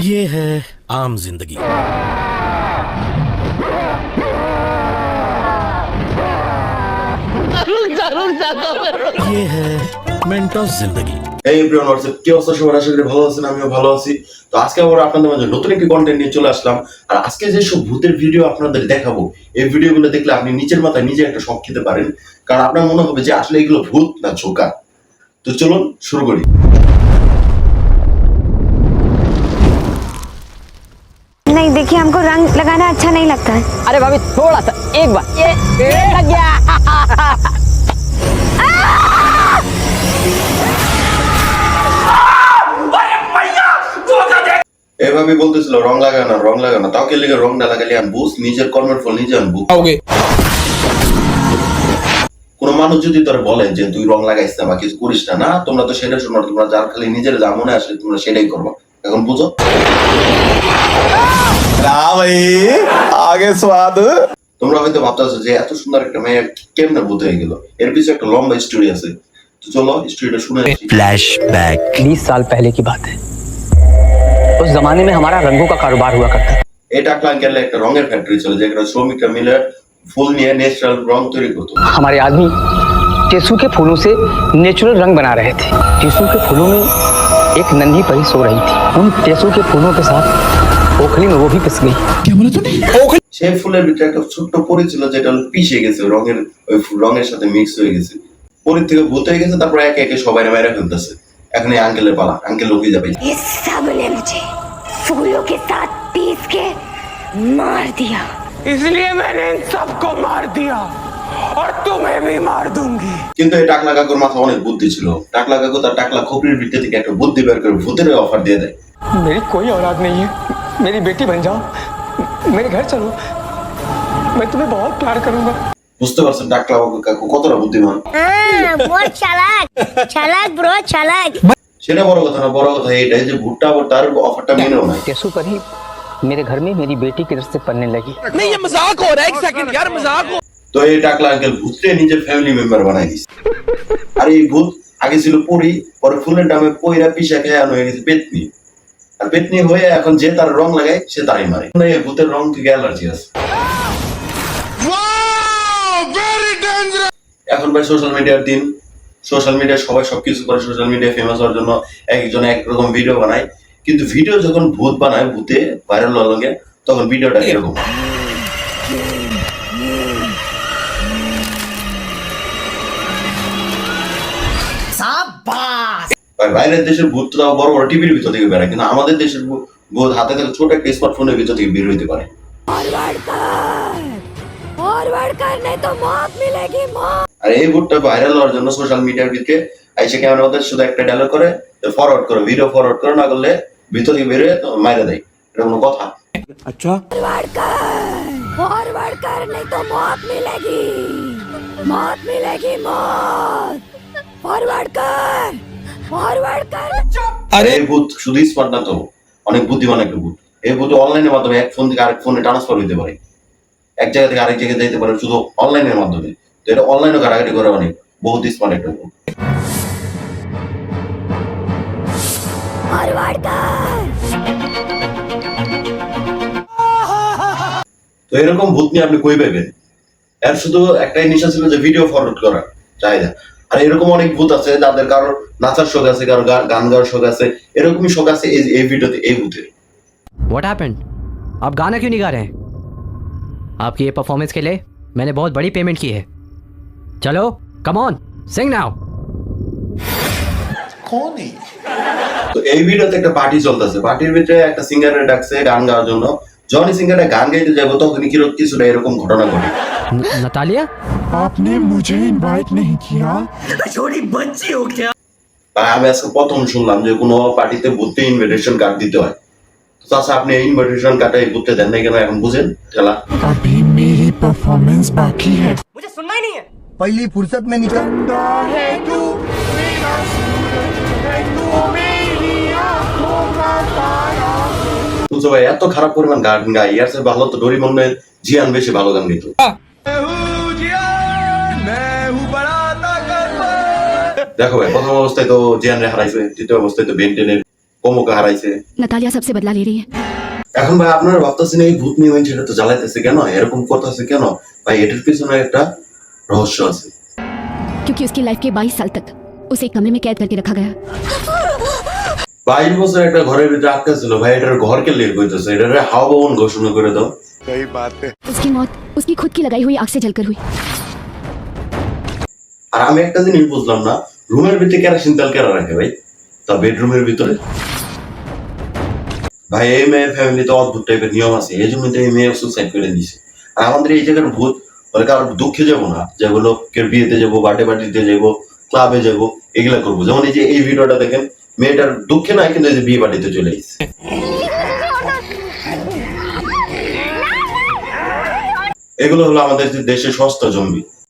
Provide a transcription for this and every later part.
ये है आम जिंदगी ये है मेंटोस जिंदगी এই এভরিওয়ান হোয়াটসঅ্যাপ কি অবস্থা সবার আশা করি ভালো আছেন আমিও ভালো আছি তো আজকে আবার আপনাদের মাঝে নতুন একটি কন্টেন্ট নিয়ে চলে আসলাম আর আজকে যে সব ভূতের ভিডিও আপনাদের দেখাবো এই ভিডিওগুলো দেখলে আপনি নিচের মাথায় নিজে একটা শখ খেতে পারেন কারণ আপনার মনে হবে যে আসলে এগুলো ভূত না ঝোঁকা তো চলুন শুরু করি नहीं देखिए हमको रंग लगाना अच्छा नहीं लगता है अरे भाभी थोड़ा सा एक बार ये ये लग गया এভাবে বলতেছিল রং লাগানো রং লাগানো তাও কে লেগে রং না লাগালে আনবো নিজের কর্মের ফল নিজে আনবো কোন মানুষ যদি তোর বলে যে তুই রং লাগাইস না বা কিছু করিস না না তোমরা তো সেটা শোনো তোমরা যার খালি নিজের যা মনে আসলে তোমরা সেটাই করবো এখন বুঝো ভাই আগে স্বাদ তোমরা হয়তো ভাবতেছো যে এত সুন্দর একটা মেয়ে কেমনে ভূত হয়ে গেল এর পিছনে একটা লম্বা স্টোরি আছে তো চলো স্টোরিটা শুনে আসি फ्लैशबैक बीस साल पहले की बात है उस जमाने में हमारा रंगों का कारोबार हुआ करता था এই টাকলা আঙ্কেলে একটা রঙের ফ্যাক্টরি ছিল যেখানে শ্রমিকরা মিলে ফুল নিয়ে ন্যাচারাল রং তৈরি করতো हमारे आदमी टेसू के फूलों से नेचुरल रंग बना रहे थे टेसू के फूलों में एक नन्ही परी सो रही थी उन टेसू के फूलों के साथ ओखली में वो भी पिस गई সেই ফুলের ভিতরে একটা ছোট্ট পরি ছিল যেটা হলো পিষে গেছে রঙের ওই ফু- রঙের সাথে মিক্স হয়ে গেছে পরির থেকে ভূত হয়ে গেছে তারপর একে একে সবাই মেরে ফেলতেছে এখন এই আঙ্কেলের পালা আঙ্কেল লোকে যাবে ये सब ने मुझे फूलों के साथ पीस के मार दिया इसलिए मैंने इन सबको मार दिया और तुम्हें भी मार दूंगी কিন্তু এই টাকলা কাকুর মাথা অনেক বুদ্ধি ছিল টাকলা কাকু তার টাকলা খোপড়ির ভিতরে থেকে একটা বুদ্ধি বের করে ভূতের অফার দিয়ে দেয় मेरी कोई औलाद नहीं है मेरी बेटी बन जाओ मेरे घर चलो मैं तुम्हें बहुत प्यार करूंगा বুঝতে পারছেন টাকলা কাকু কতটা বুদ্ধিমান बहुत चालाक चालाक ब्रो चालाक সেটা বড় কথা না বড় কথা এইটাই যে ভুট্টা আবার তার অফারটা মেনেও না टेसू पर ही मेरे घर में मेरी बेटी के रिश्ते पड़ने लगी তো এই টাকলা আঙ্কেল ভূতরে নিজের ফ্যামিলি মেম্বার বানাই দিছে আর এই ভূত আগে ছিল পরি পরে ফুলের নামে পইরা পিসা খেয়ে আনো হয়ে গেছে পেতনি আর পেতনি হয়ে এখন যে তার রং লাগায়, সে তারই মারে। ভূতের রং থেকে অ্যালার্জি আছে। এখন ভাই সোশ্যাল মিডিয়ার দিন। সোশ্যাল মিডিয়ায় সবাই সবকিছু করে সোশ্যাল মিডিয়া ফেমাস হওয়ার জন্য একজন একরকম ভিডিও বানায়। কিন্তু ভিডিও যখন ভূত বানায়, ভূতে ভাইরাল লগে, তখন ভিডিওটা এরকম বাইরের দেশের ভূত তো তাও বড় বড় টিভির ভিতর থেকে বেড়ায় কিন্তু আমাদের দেশের ভূ- ভূত হাতে থেকে ছোট একটা স্মার্টফোনের ভিতর থেকে বের হইতে পারে फॉरवर्ड कर फॉरवर्ड कर नहीं तो मौत मिलेगी मौत আর এই ভূতটা ভাইরাল হওয়ার জন্য সোশ্যাল মিডিয়ার ভিতরে আইসে ক্যামেরার মধ্যে শুধু একটা ডায়লগ করে ফরওয়ার্ড করে ভিডিও ফরওয়ার্ড করে না করলে ভিতর থেকে বেরোয় তো মাইরে দেয় এটা কোনো কথা फॉरवर्ड कर फॉरवर्ड कर नहीं तो मौत मिलेगी मौत मिलेगी मौत फॉरवर्ड कर ফরওয়ার্ড কর। আরে ভূত শুধু স্মার্ট না তো অনেক বুদ্ধিমান একটা ভূত। এই ভূত অনলাইনের মাধ্যমে এক ফোন থেকে আরেক ফোনে ট্রান্সফার হইতে পারে। এক জায়গা থেকে আরেক জায়গায় পারে শুধু অনলাইনের মাধ্যমে। তো এটা অনলাইনে করে অনেক বহুত স্মার্ট একটা ভূত। তো এরকম ভূত নিয়ে আপনি কই পাইবেন? এর শুধু একটাই নিশা ছিল যে ভিডিও ফরওয়ার্ড করা চাহিদা। আর এরকম অনেক ভূত আছে যাদের কারোর নাচার শোক আছে কারো গান গাওয়ার শোক আছে এরকমই শোক আছে এই এই ভিডিওতে এই ভূতের What happened? आप गाना क्यों नहीं गा रहे हैं आपकी ये परफॉर्मेंस के लिए मैंने बहुत बड़ी पेमेंट की है चलो कम ऑन सिंग नाउ তো এই ভিডিওতে একটা পার্টি চলতেছে পার্টির ভিতরে একটা সিঙ্গারের ডাকছে গান গাওয়ার জন্য যখনই সিঙ্গারে গান গাইতে যাবো তখনই কিরকম কিছুটা এরকম ঘটনা ঘটে नतालिया आपने मुझे इनवाइट नहीं किया তাই আমি আজকে প্রথম শুনলাম যে কোনো পার্টিতে ভূততে ইনভিটেশন কার্ড দিতে হয় তো চাচা আপনি ইনভিটেশন কার্ডটা এই ভূততে দেন নাই কেন এখন বুঝেন খেলা अभी मेरी परफॉर्मेंस बाकी है पहली फुर्सत में निकल है तू मेरा सूरज है तू मेरी आंखों का तारा বুঝছো ভাই এত খারাপ পরিমাণ গান গাই ইয়ার চেয়ে ভালো তো ডরি মনে জিয়ান বেশি ভালো গান গাইতো দেখো ভাই প্রথম অবস্থায় তো জিয়ান রে হারাইছে দ্বিতীয় অবস্থায় তো বেন্টেনের কমকে হারাইছে नतालिया सबसे बदला ले रही है এখন ভাই আপনারা ভাবতেছেন এই ভূত নিয়ে সেটা তো জ্বালাইতেছে কেন এরকম করতেছে কেন ভাই এটার পিছনে একটা রহস্য আছে क्योंकि उसकी लाइफ के 22 साल तक उसे एक कमरे में कैद करके रखा गया বাইশ বছর একটা ঘরের ভিতরে আটকা ছিল ভাই এটার ঘরকে লেট করতেছে এটার হাওয়া ভবন ঘোষণা করে দাও उसकी मौत उसकी खुद की लगाई हुई आग से जलकर हुई আর আমি একটা জিনিস বুঝলাম না রুমের ভিতরে কেরাসিন তেল কেরা রাখে ভাই? তা বেডরুমের ভিতরে। ভাই, এই মেয়ের ফ্যামিলিতে অদ্ভুত টাইপের নিয়ম আছে, এই জন্য এই মেয়ে সুসাইড করে দিছে। আর আমাদের এই জায়গার ভূত বলে কারোর দুঃখে যাব না যেগুলো কেউ বিয়েতে যাব বার্থডে পার্টিতে যাব ক্লাবে যাব, এগুলা করব। যেমন এই যে এই ভিডিওটা দেখেন, মেয়েটার দুঃখে নাই, কিন্তু এই যে বিয়ে পার্টিতে চলে এসেছে। এগুলো হলো আমাদের দেশে সস্তা জম্বি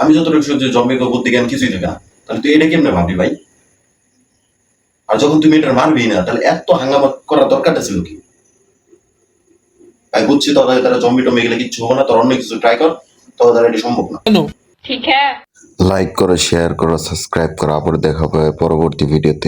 আমি যতটুকু শুনছি জন্মের গর্ভ জ্ঞান কিছুই থাকে না। তাহলে তুই এটা কেমনে ভাবি ভাই? আর যখন তুমি এটা মানবি না তাহলে এত হাঙ্গামা করার দরকারটা ছিল কি? আমি বুঝছি তোরা তারা জম্বি টমে গেলে কিচ্ছু হবে না তোর অন্য কিছু ট্রাই কর তোরা দ্বারা এটা সম্ভব না। ঠিক লাইক করো শেয়ার করো সাবস্ক্রাইব করো আবার দেখা হবে পরবর্তী ভিডিওতে